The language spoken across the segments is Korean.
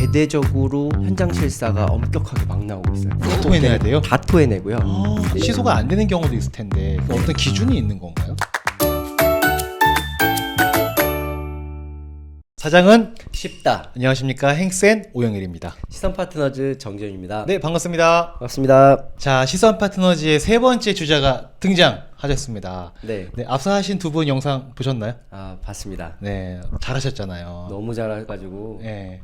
대대적으로 현장 실사가 엄격하게 막 나오고 있어요. 다 토해내야 돼요? 다 토해내고요. 아, 취소가 안 되는 경우도 있을 텐데 그 어떤 기준이 있는 건가요? 사장은 쉽다. 안녕하십니까 행센 오영일입니다. 시선 파트너즈 정재윤입니다. 네 반갑습니다. 반갑습니다. 자 시선 파트너즈의 세 번째 주자가 등장하셨습니다. 네. 네 앞서 하신 두 분 영상 보셨나요? 아 봤습니다. 네 잘하셨잖아요. 너무 잘해가지고 네.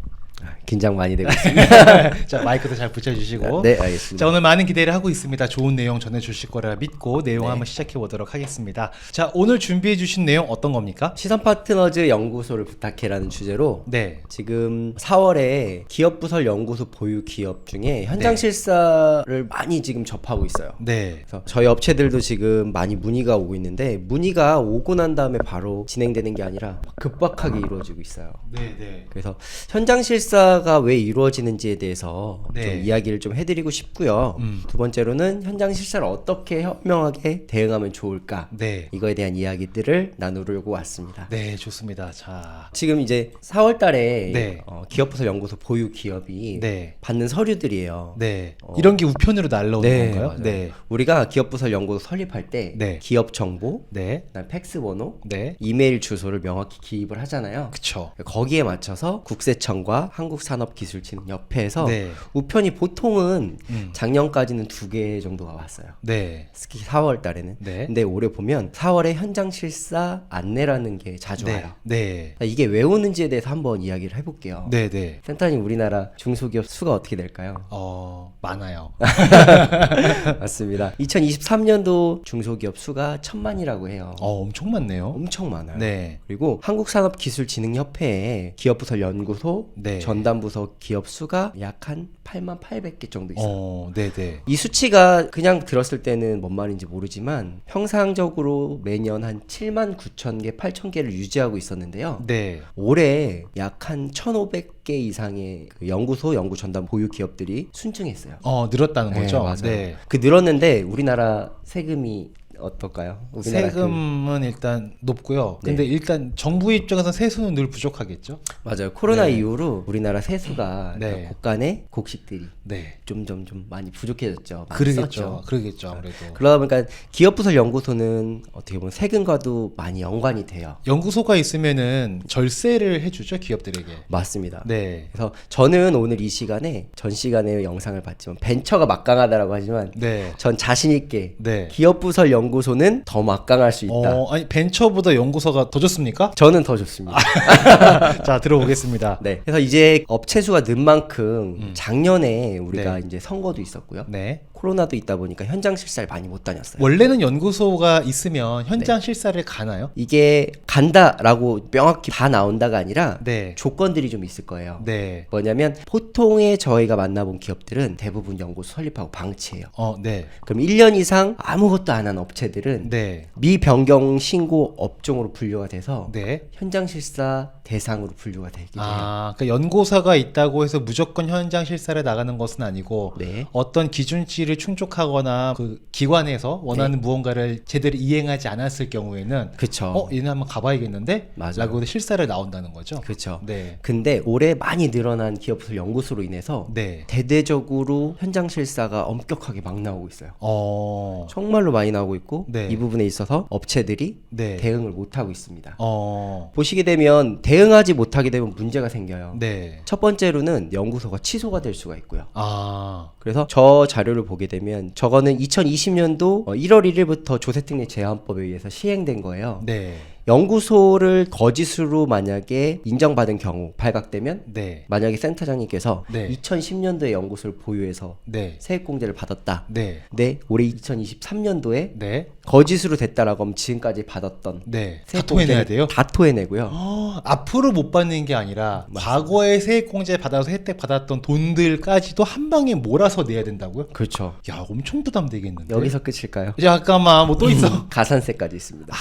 긴장 많이 되고 있습니다. 자 마이크도 잘 붙여주시고 네 알겠습니다. 자 오늘 많은 기대를 하고 있습니다. 좋은 내용 전해주실 거라 믿고 내용 네. 한번 시작해 보도록 하겠습니다. 자 오늘 준비해 주신 내용 어떤 겁니까? 시선 파트너즈 연구소를 부탁해라는 주제로 네. 지금 4월에 기업 부설 연구소 보유 기업 중에 현장 네. 실사를 많이 지금 접하고 있어요. 네. 그래서 저희 업체들도 지금 많이 문의가 오고 있는데 문의가 오고 난 다음에 바로 진행되는 게 아니라 급박하게 이루어지고 있어요. 네, 네. 그래서 현장 실사 가 왜 이루어지는지에 대해서 네. 좀 이야기를 좀 해드리고 싶고요. 음. 두 번째로는 현장 실사를 어떻게 현명하게 대응하면 좋을까 네. 이거에 대한 이야기들을 나누려고 왔습니다. 네, 좋습니다. 자. 지금 이제 4월달에 네. 어, 기업부설 연구소 보유 기업이 네. 받는 서류들이에요. 네. 이런 게 우편으로 날라오는 네, 건가요? 맞아요. 네. 우리가 기업부설 연구소 설립할 때 네. 기업 정보, 네. 그다음 팩스 번호, 네. 이메일 주소를 명확히 기입을 하잖아요. 그쵸. 거기에 맞춰서 국세청과 한국산업기술진흥협회에서 네. 우편이 보통은 음. 작년까지는 두 개 정도가 왔어요. 네. 특히 4월 달에는. 네. 근데 올해 보면 4월에 현장 실사 안내라는 게 자주 네. 와요. 네. 자, 이게 왜 오는지에 대해서 한번 이야기를 해볼게요. 네, 네. 센터님 우리나라 중소기업 수가 어떻게 될까요? 어, 많아요. 맞습니다. 2023년도 중소기업 수가 천만이라고 해요. 어, 엄청 많네요. 엄청 많아요. 네. 그리고 한국산업기술진흥협회에 기업부설 연구소, 네. 전담 부서 기업 수가 약 한 8만 800개 정도 있어요. 어, 네, 네. 이 수치가 그냥 들었을 때는 뭔 말인지 모르지만 평상적으로 매년 한 7만 9천 개, 8천 개를 유지하고 있었는데요. 네. 올해 약 한 1,500개 이상의 그 연구소, 연구 전담 보유 기업들이 순증했어요. 어, 늘었다는 거죠? 네, 맞아요. 네. 그 늘었는데 우리나라 세금이 어떨까요? 우리나라 그- 세금은 일단 높고요. 네. 근데 일단 정부 입장에서 세수는 늘 부족하겠죠? 맞아요. 코로나 네. 이후로 우리나라 세수가 네. 그러니까 곳간의 곡식들이 네. 점점 좀 많이 부족해졌죠. 많이 그러겠죠. 썼죠. 그러겠죠, 아무래도. 그러다 보니까 기업부설 연구소는 어떻게 보면 세금과도 많이 연관이 돼요. 연구소가 있으면은 절세를 해주죠 기업들에게. 맞습니다. 네, 그래서 저는 오늘 이 시간에 전 시간에 영상을 봤지만 벤처가 막강하다라고 하지만 네, 전 자신 있게 네. 기업부설 연구 소는 더 막강할 수 있다. 어, 아니 벤처보다 연구소가 더 좋습니까? 저는 더 좋습니다. 자 들어보겠습니다. 네. 그래서 이제 업체 수가 는 만큼 작년에 우리가 네. 이제 선거도 있었고요. 네. 코로나도 있다 보니까 현장 실사를 많이 못 다녔어요. 원래는 연구소가 있으면 네. 현장 실사를 가나요? 이게 간다라고 명확히 다 나온다가 아니라 네, 조건들이 좀 있을 거예요. 네, 뭐냐면 보통의 저희가 만나본 기업들은 대부분 연구소 설립하고 방치해요. 어, 네, 그럼 1년 이상 아무것도 안 한 업체 들은 네, 미변경 신고 업종으로 분류가 돼서 네. 현장 실사 대상으로 분류가 되긴 해요. 아, 그 연구소가 있다고 해서 무조건 현장 실사를 나가는 것은 아니고 네. 어떤 기준치를 충족하거나 그 기관에서 원하는 무언가를 제대로 이행하지 않았을 경우에는 그쵸. 어, 얘는 한번 가봐야겠는데? 맞아요. 라고 실사를 나온다는 거죠. 그쵸. 네. 근데 올해 많이 늘어난 기업부설 연구소로 인해서 네. 대대적으로 현장 실사가 엄격하게 막 나오고 있어요. 어. 정말로 많이 나오고 있고 네. 이 부분에 있어서 업체들이 네. 대응을 못 하고 있습니다. 어. 보시게 되면 대응하지 못하게 되면 문제가 생겨요. 네. 첫 번째로는 연구소가 취소가 될 수가 있고요. 아. 그래서 저 자료를 보게 되면 저거는 2020년도 1월 1일부터 조세특례 제한법에 의해서 시행된 거예요. 네. 연구소를 거짓으로 만약에 인정받은 경우 발각되면 네. 만약에 센터장님께서 네. 2010년도에 연구소를 보유해서 네. 세액 공제를 받았다. 네. 근데 올해 2023년도에 네. 거짓으로 됐다라고 하면 지금까지 받았던 네. 다 세액 토해내야 공제를 돼요? 다 토해내고요. 어, 앞으로 못 받는 게 아니라 과거에 세액공제 받아서 혜택 받았던 돈들까지도 한 방에 몰아서 내야 된다고요? 그렇죠. 야, 엄청 부담되겠는데. 여기서 끝일까요? 잠깐만, 뭐 또 있어. 가산세까지 있습니다.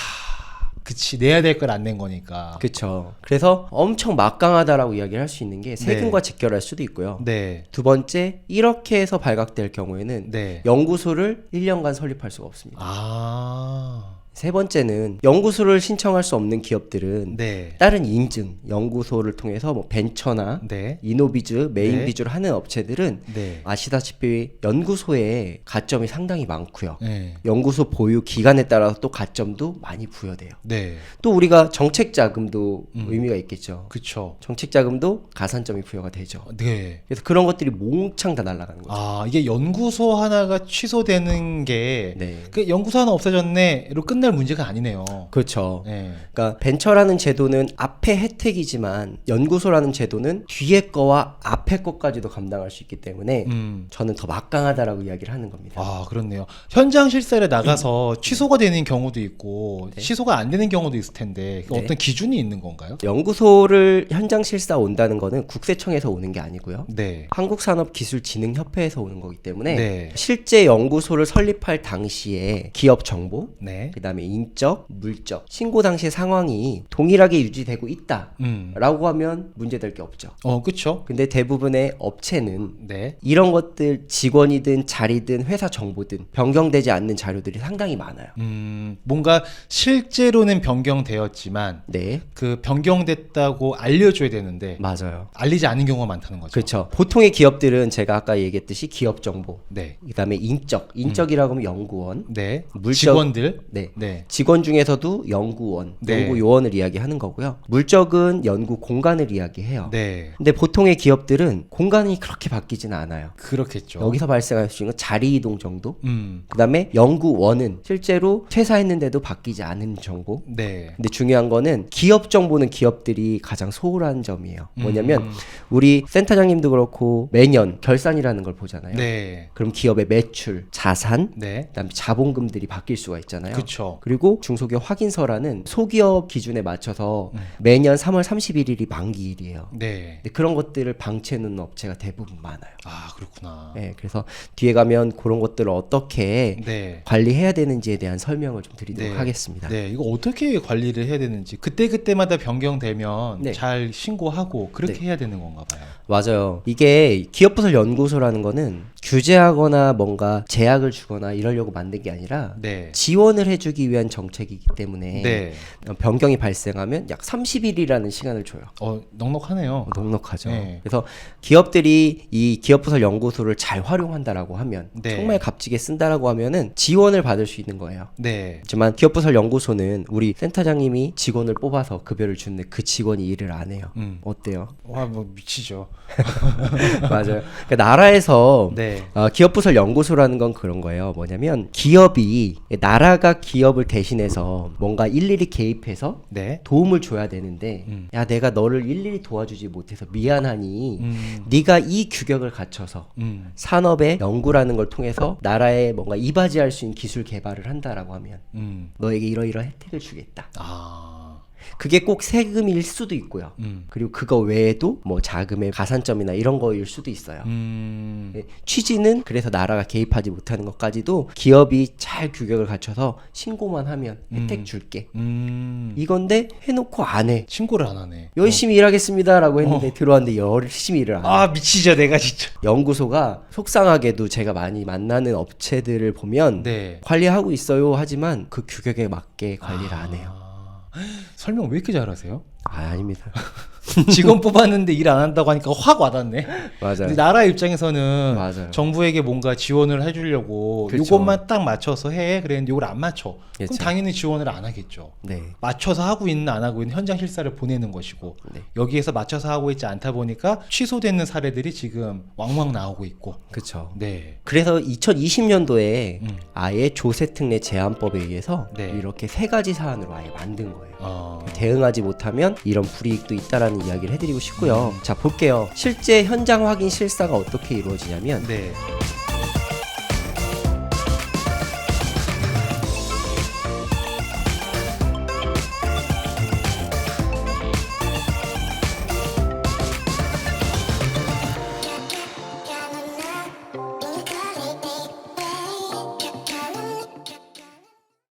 그치, 내야 될 걸 안 낸 거니까. 그렇죠. 그래서 엄청 막강하다라고 이야기를 할 수 있는 게 세금과 직결할 수도 있고요. 네. 두 번째, 이렇게 해서 발각될 경우에는 네. 연구소를 1년간 설립할 수가 없습니다. 아. 세 번째는 연구소를 신청할 수 없는 기업들은 네. 다른 인증, 연구소를 통해서 뭐 벤처나 네. 이노비즈, 메인 네. 하는 업체들은 네. 아시다시피 연구소에 가점이 상당히 많고요. 네. 연구소 보유 기간에 따라서 또 가점도 많이 부여돼요. 네. 또 우리가 정책 자금도 음. 의미가 있겠죠. 그쵸. 정책 자금도 가산점이 부여가 되죠. 네. 그래서 그런 것들이 몽창 다 날아가는 거죠. 아, 이게 연구소 하나가 취소되는 게, 네. 그 연구소 하나 없어졌네 로 끝날 문제가 아니네요. 그렇죠. 네. 그러니까 벤처라는 제도는 앞에 혜택이지만 연구소라는 제도는 뒤에 거와 앞에 것까지도 감당할 수 있기 때문에 음. 저는 더 막강하다라고 이야기를 하는 겁니다. 아, 그렇네요. 현장 실사를 음. 나가서 취소가 되는 경우도 있고, 취소가 안 되는 경우도 있을 텐데, 그 네. 어떤 기준이 있는 건가요? 연구소를 현장 실사 온다는 거는 국세청에서 오는 게 아니고요. 네. 한국산업기술진흥협회에서 오는 거기 때문에 네. 실제 연구소를 설립할 당시에 기업 정보, 네. 그다음에 인적, 물적, 신고 당시의 상황이 동일하게 유지되고 있다라고 음. 하면 문제될 게 없죠. 어, 그쵸. 근데 대부분의 업체는 네. 이런 것들 직원이든 자리든 회사 정보든 변경되지 않는 자료들이 상당히 많아요. 음, 뭔가 실제로는 변경되었지만, 네, 그 변경됐다고 알려줘야 되는데, 맞아요. 알리지 않은 경우가 많다는 거죠. 그렇죠. 보통의 기업들은 제가 아까 얘기했듯이 기업 정보, 네. 그다음에 인적, 인적이라고 하면 연구원, 네. 물적- 직원들. 네. 네. 직원 중에서도 연구원, 네. 연구 요원을 이야기하는 거고요. 물적은 연구 공간을 이야기해요. 네. 근데 보통의 기업들은 공간이 그렇게 바뀌지는 않아요. 그렇겠죠. 여기서 발생할 수 있는 건 자리 이동 정도. 음. 그다음에 연구원은 실제로 퇴사했는데도 바뀌지 않은 정보. 네. 근데 중요한 거는 기업 정보는 기업들이 가장 소홀한 점이에요. 뭐냐면 음. 우리 센터장님도 그렇고 매년 결산이라는 걸 보잖아요. 네. 그럼 기업의 매출, 자산, 네. 그다음에 자본금들이 바뀔 수가 있잖아요. 그 쵸. 그리고 중소기업 확인서라는 소기업 기준에 맞춰서 음. 매년 3월 31일이 만기일이에요. 네. 근데 그런 것들을 방치해 놓는 업체가 대부분 많아요. 아, 그렇구나. 네, 그래서 뒤에 가면 그런 것들을 어떻게 네. 관리해야 되는지에 대한 설명을 좀 드리도록 네. 하겠습니다. 네, 이거 어떻게 관리를 해야 되는지 그때 그때마다 변경되면 네. 잘 신고하고 그렇게 해야 되는 건가 봐요. 맞아요. 이게 기업부설 연구소라는 거는 규제하거나 뭔가 제약을 주거나 이러려고 만든 게 아니라 네. 지원을 해주기 위한 정책이기 때문에 네. 어, 변경이 발생하면 약 30일이라는 시간을 줘요. 어, 넉넉하네요. 어, 넉넉하죠. 네. 그래서 기업들이 이 기업부설 연구소를 잘 활용한다라고 하면 네. 정말 값지게 쓴다라고 하면은 지원을 받을 수 있는 거예요. 네. 하지만 기업부설 연구소는 우리 센터장님이 직원을 뽑아서 급여를 주는데 그 직원이 일을 안 해요. 음. 어때요? 와, 뭐 미치죠. 맞아요. 그러니까 나라에서 네. 어, 기업 부설 연구소라는 건 그런 거예요. 뭐냐면 기업이 나라가 기업을 대신해서 뭔가 일일이 개입해서 네. 도움을 줘야 되는데 음. 야 내가 너를 일일이 도와주지 못해서 미안하니 음. 네가 이 규격을 갖춰서 음. 산업의 연구라는 걸 통해서 나라에 뭔가 이바지할 수 있는 기술 개발을 한다라고 하면 음. 너에게 이러이러한 혜택을 주겠다. 아. 그게 꼭 세금일 수도 있고요. 음. 그리고 그거 외에도 뭐 자금의 가산점이나 이런 거일 수도 있어요. 음. 예, 취지는 그래서 나라가 개입하지 못하는 것까지도 기업이 잘 규격을 갖춰서 신고만 하면 혜택 줄게. 음. 이건데 해놓고 안 해. 신고를 안 하네. 열심히 일하겠습니다라고 했는데 들어왔는데 열심히 일을 안 해. 아, 미치죠, 내가 진짜. 연구소가 속상하게도 제가 많이 만나는 업체들을 보면 네. 관리하고 있어요 하지만 그 규격에 맞게 관리를 안 해요. 아. 설명 왜 이렇게 잘하세요? 아, 아닙니다. 직원 뽑았는데 일 안 한다고 하니까 확 와닿네. 맞아요. 근데 나라 입장에서는 맞아요. 정부에게 뭔가 지원을 해주려고 그쵸. 요것만 딱 맞춰서 해 그랬는데 이걸 안 맞춰 그럼 그쵸. 당연히 지원을 안 하겠죠 네. 맞춰서 하고 있는 안 하고 있는 현장 실사를 보내는 것이고 네. 여기에서 맞춰서 하고 있지 않다 보니까 취소되는 사례들이 지금 왕왕 나오고 있고 그렇죠. 네 그래서 2020년도에 음. 아예 조세특례 제한법에 의해서 네. 이렇게 세 가지 사안으로 아예 만든 거예요. 어, 대응하지 못하면 이런 불이익도 있다라는 이야기를 해드리고 싶고요. 음. 자 볼게요. 실제 현장 확인 실사가 어떻게 이루어지냐면 네